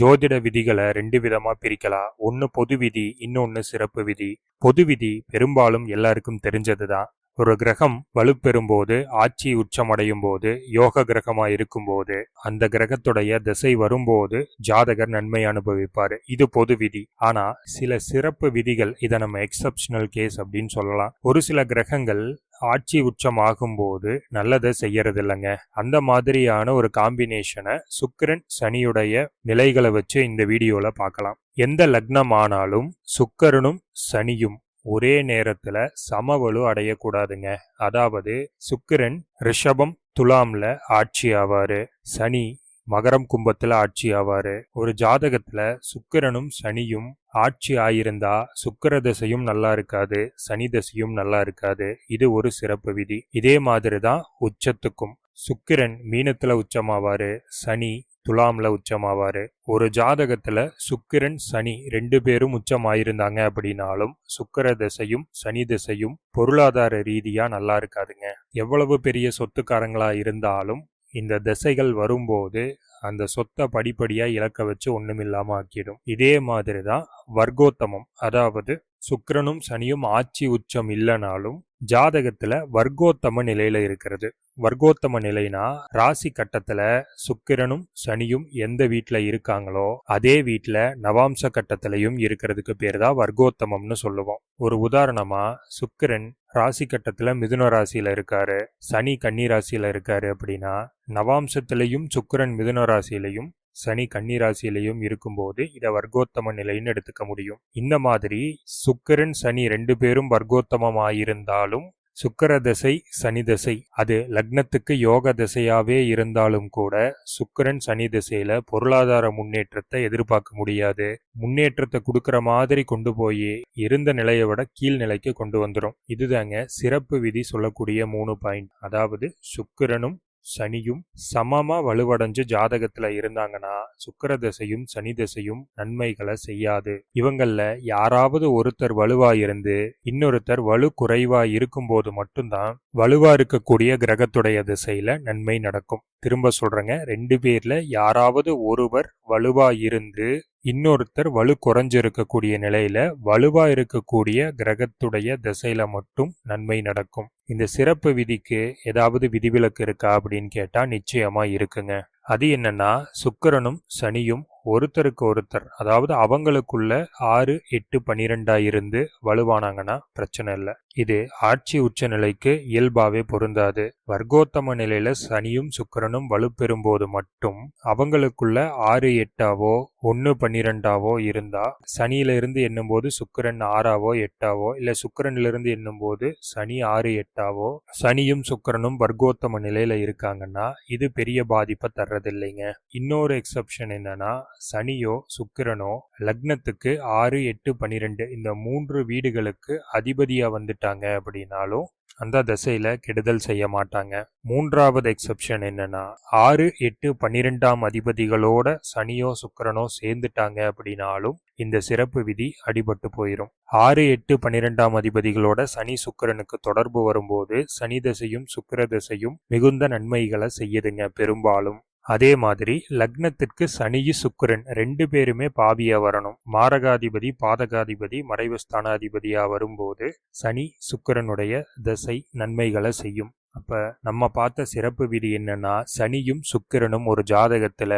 ஜோதிட விதிகளை ரெண்டு விதமா பிரிக்கலாம். ஒன்று பொது விதி இன்னொன்று சிறப்பு விதி. பொது விதி பெரும்பாலும் எல்லாருக்கும் தெரிஞ்சதுதான். ஒரு கிரகம் வலுப்பெறும்போது ஆட்சி உச்சமடையும் போது யோக கிரகமா இருக்கும்போது அந்த கிரகத்துடைய திசை வரும்போது ஜாதகர் நன்மை அனுபவிப்பாரு. இது பொது விதி. ஆனா சில சிறப்பு விதிகள் இதை நம்ம எக்ஸப்ஷனல் கேஸ் அப்படின்னு சொல்லலாம். ஒரு சில கிரகங்கள் ஆட்சி உச்சம் ஆகும்போது நல்லதை செய்யறது இல்லைங்க அந்த மாதிரியான ஒரு காம்பினேஷனை சுக்கிரன் சனியுடைய நிலைகளை வச்சு இந்த வீடியோவில் பார்க்கலாம். எந்த லக்னம் ஆனாலும் சுக்கரனும் சனியும் ஒரே நேரத்துல சமவலு அடையக்கூடாதுங்க. அதாவது சுக்கிரன் ரிஷபம் துலாம்ல ஆட்சி ஆவாரு. சனி மகரம் கும்பத்துல ஆட்சி ஆவாரு. ஒரு ஜாதகத்துல சுக்கிரனும் சனியும் ஆட்சி ஆயிருந்தா சுக்கிர தசையும் நல்லா இருக்காது சனி தசையும் நல்லா இருக்காது. இது ஒரு சிறப்பு விதி. இதே மாதிரி தான் உச்சத்துக்கும். சுக்கிரன் மீனத்துல உச்சமாவாரு சனி துலாம்ல உச்சமாவாரு. ஒரு ஜாதகத்துல சுக்கிரன் சனி ரெண்டு பேரும் உச்சமாயிருந்தாங்க அப்படின்னாலும் சுக்கிர திசையும் சனி திசையும் பொருளாதார ரீதியா நல்லா இருக்காதுங்க. எவ்வளவு பெரிய சொத்துக்காரங்களா இருந்தாலும் இந்த திசைகள் வரும்போது அந்த சொத்தை படிப்படியா இழக்க வச்சு ஒண்ணுமில்லாம ஆக்கிடும். இதே மாதிரி தான் வர்க்கோத்தமம். அதாவது சுக்கரனும் சனியும் ஆட்சி உச்சம் இல்லைனாலும் ஜாதகத்துல வர்க்கோத்தம நிலையில இருக்கிறது. வர்க்கோத்தம நிலைனா ராசி கட்டத்துல சுக்கிரனும் சனியும் எந்த வீட்ல இருக்காங்களோ அதே வீட்ல நவாம்ச கட்டத்திலையும் இருக்கிறதுக்கு பேர் தான் வர்க்கோத்தமம்னு சொல்லுவோம். ஒரு உதாரணமா சுக்கிரன் ராசி கட்டத்துல மிதுன ராசியில இருக்காரு சனி கன்னி ராசியில இருக்காரு அப்படின்னா நவாம்சத்திலையும் சுக்கிரன் மிதுன ராசியிலையும் சனி கன்னிராசியிலையும் இருக்கும்போது இதை வர்க்கோத்தம நிலைன்னு எடுத்துக்க முடியும். இந்த மாதிரி சுக்கிரன் சனி ரெண்டு பேரும் வர்க்கோத்தமமாயிருந்தாலும் சுக்கர தசை சனி தசை. அது லக்னத்துக்கு யோக தசையாவே இருந்தாலும் கூட சுக்கிரன் சனி திசையில பொருளாதார முன்னேற்றத்தை எதிர்பார்க்க முடியாது. முன்னேற்றத்தை கொடுக்கற மாதிரி கொண்டு போய் இருந்த நிலையை விட கீழ்நிலைக்கு கொண்டு வந்துடும் இதுதாங்க சிறப்பு விதி சொல்லக்கூடிய மூணு பாயிண்ட் அதாவது சுக்கிரனும் சனியும் சமமா வலுவடைஞ்சு ஜாதகத்துல இருந்தாங்கன்னா சுக்கிர திசையும் சனி திசையும் நன்மைகளை செய்யாது. இவங்கள யாராவது ஒருத்தர் வலுவா இருந்து இன்னொருத்தர் வலு குறைவா இருக்கும்போது மட்டும்தான் வலுவாக இருக்கக்கூடிய கிரகத்துடைய திசையில் நன்மை நடக்கும். திரும்ப சொல்கிறேங்க ரெண்டு பேரில் யாராவது ஒருவர் வலுவாக இருந்து இன்னொருத்தர் வலு குறைஞ்சிருக்கக்கூடிய நிலையில் வலுவாக இருக்கக்கூடிய கிரகத்துடைய திசையில் மட்டும் நன்மை நடக்கும். இந்த சிறப்பு விதிக்கு ஏதாவது விதிவிலக்கு இருக்கா அப்படின்னு கேட்டால் நிச்சயமாக இருக்குங்க. அது என்னன்னா சுக்கிரனும் சனியும் ஒருத்தருக்கு ஒருத்தர் அதாவது அவங்களுக்குள்ள ஆறு எட்டு பனிரெண்டாக இருந்து வலுவானாங்கன்னா பிரச்சனை இல்லை. இது ஆட்சி உச்ச நிலைக்கு இயல்பாவே பொருந்தாது. வர்க்கோத்தம நிலையில சனியும் சுக்கிரனும் வலுப்பெறும் போது மட்டும் அவங்களுக்குள்ள ஆறு எட்டாவோ ஒன்னு பன்னிரெண்டாவோ இருந்தா சனியில இருந்து எண்ணும்போது சுக்கிரன் ஆறாவோ எட்டாவோ இல்ல சுக்கரன்ல இருந்து எண்ணும்போது சனி ஆறு எட்டாவோ சனியும் சுக்கரனும் வர்க்கோத்தம நிலையில இருக்காங்கன்னா இது பெரிய பாதிப்பை தர்றதில்லைங்க. இன்னொரு எக்ஸப்ஷன் என்னன்னா சனியோ சுக்கிரனோ லக்னத்துக்கு ஆறு எட்டு பன்னிரெண்டு இந்த மூன்று வீடுகளுக்கு அதிபதியாக வந்துட்டாங்க அப்படின்னாலும் அந்த தசையில கெடுதல் செய்ய மாட்டாங்க. மூன்றாவது எக்ஸப்ஷன் என்னன்னா ஆறு எட்டு பன்னிரெண்டாம் அதிபதிகளோட சனியோ சுக்கிரனோ சேர்ந்துட்டாங்க அப்படின்னாலும் இந்த சிறப்பு விதி அடிபட்டு போயிடும் ஆறு எட்டு பன்னிரெண்டாம் அதிபதிகளோட சனி சுக்கிரனுக்கு தொடர்பு வரும்போது சனி தசையும் சுக்கர தசையும் மிகுந்த நன்மைகளை செய்யுதுங்க பெரும்பாலும். அதே மாதிரி லக்னத்திற்கு சனி சுக்கிரன் ரெண்டு பேருமே பாவியா வரணும். மாரகாதிபதி பாதகாதிபதி மறைவு ஸ்தானாதிபதியா வரும்போது சனி சுக்கிரனுடைய தசை நன்மைகளை செய்யும். அப்ப நம்ம பார்த்த சிறப்பு விதி என்னன்னா சனியும் சுக்கிரனும் ஒரு ஜாதகத்துல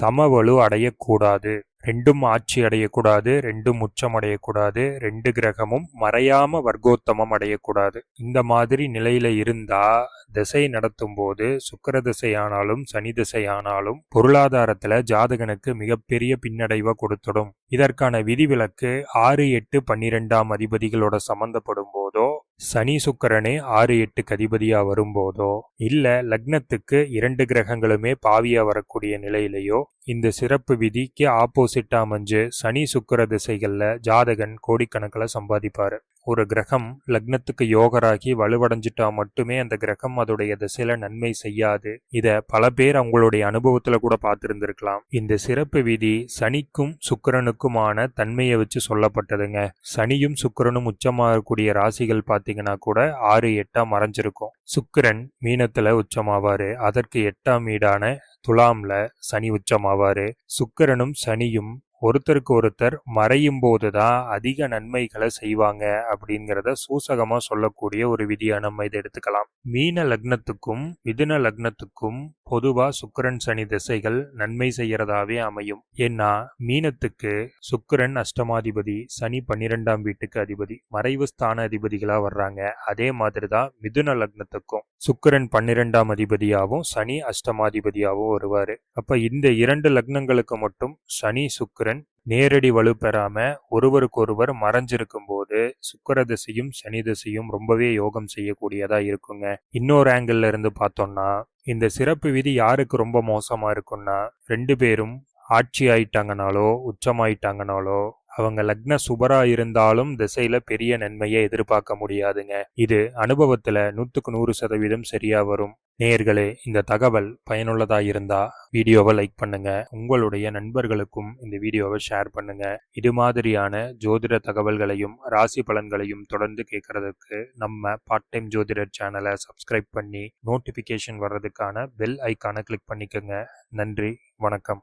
சமவலு அடையக்கூடாது. ரெண்டும் ஆட்சி அடையக்கூடாது ரெண்டும் உச்சம் அடையக்கூடாது ரெண்டு கிரகமும் மறையாம வர்க்கோத்தமம் அடையக்கூடாது. இந்த மாதிரி நிலையில இருந்தா திசை நடத்தும் போது சுக்கர திசையானாலும் சனி திசையானாலும் பொருளாதாரத்துல ஜாதகனுக்கு மிகப்பெரிய பின்னடைவை கொடுத்துடும். இதற்கான விதிவிலக்கு ஆறு எட்டு பன்னிரெண்டாம் அதிபதிகளோட சம்பந்தப்படும் போதோ சனி சுக்கரனே ஆறு எட்டு அதிபதியா வரும்போதோ இல்ல லக்னத்துக்கு இரண்டு கிரகங்களுமே பாவியா வரக்கூடிய நிலையிலையோ இந்த சிறப்பு விதிக்கு ஆப்போசிட்டா அமைஞ்சு சனி சுக்கர திசைகள்ல ஜாதகன் கோடிக்கணக்கில் சம்பாதிப்பாரு. ஒரு கிரகம் லக்னத்துக்கு யோகராகி வலுவடைஞ்சிட்டா மட்டுமே அந்த கிரகம் அதோடைய திசையில நன்மை செய்யாது. இத பல பேர் அவங்களுடைய அனுபவத்துல கூட பார்த்திருந்திருக்கலாம். இந்த சிறப்பு விதி சனிக்கும் சுக்கிரனுக்குமான தன்மையை வச்சு சொல்லப்பட்டதுங்க. சனியும் சுக்கிரனும் உச்சமாகக்கூடிய ராசிகள் பார்த்தீங்கன்னா கூட ஆறு எட்டா மறைஞ்சிருக்கும். சுக்கிரன் மீனத்துல உச்சமாவாரு. அதற்கு எட்டாம் வீடான துலாம்ல சனி உச்சமாவாரு. சுக்கிரனும் சனியும் ஒருத்தருக்கு ஒருத்தர் மறையும் போது தான் அதிக நன்மைகளை செய்வாங்க அப்படிங்கிறத சூசகமாக சொல்லக்கூடிய ஒரு விதியா நம்ம இதை எடுத்துக்கலாம். மீன லக்னத்துக்கும் மிதுன லக்னத்துக்கும் பொதுவாக சுக்கிரன் சனி திசைகள் நன்மை செய்யறதாவே அமையும். ஏன்னா மீனத்துக்கு சுக்கிரன் அஷ்டமாதிபதி சனி பன்னிரெண்டாம் வீட்டுக்கு அதிபதி மறைவு ஸ்தான அதிபதிகளாக வர்றாங்க. அதே மாதிரி தான் மிதுன லக்னத்துக்கும் சுக்கிரன் பன்னிரெண்டாம் அதிபதியாகவும் சனி அஷ்டமாதிபதியாகவும் வருவார். அப்போ இந்த இரண்டு லக்னங்களுக்கு மட்டும் சனி சுக்கரன் நேரடி வலு பெறாம ஒருவருக்கொருவர் மறைஞ்சிருக்கும் போது சுக்கர திசையும் சனி திசையும் ரொம்பவே யோகம் செய்யக்கூடியதா இருக்குங்க. இன்னொரு ஆங்கிள் இருந்து பார்த்தோம்னா இந்த சிறப்பு விதி யாருக்கு ரொம்ப மோசமா இருக்கும்னா ரெண்டு பேரும் ஆட்சி ஆயிட்டாங்கனாலோ உச்சமாயிட்டாங்கனாலோ அவங்க லக்ன சுபரா இருந்தாலும் திசையில பெரிய நன்மையை எதிர்பார்க்க முடியாதுங்க. இது அனுபவத்துல நூத்துக்கு நூறு சதவீதம் சரியா வரும். நேயர்களே இந்த தகவல் பயனுள்ளதா இருந்தா வீடியோவை லைக் பண்ணுங்க. உங்களுடைய நண்பர்களுக்கும் இந்த வீடியோவை ஷேர் பண்ணுங்க. இது மாதிரியான ஜோதிட தகவல்களையும் ராசி பலன்களையும் தொடர்ந்து கேட்கறதுக்கு நம்ம பார்ட் டைம் ஜோதிடர் சேனலை சப்ஸ்கிரைப் பண்ணி நோட்டிபிகேஷன் வர்றதுக்கான பெல் ஐக்கானை கிளிக் பண்ணிக்கோங்க. நன்றி வணக்கம்.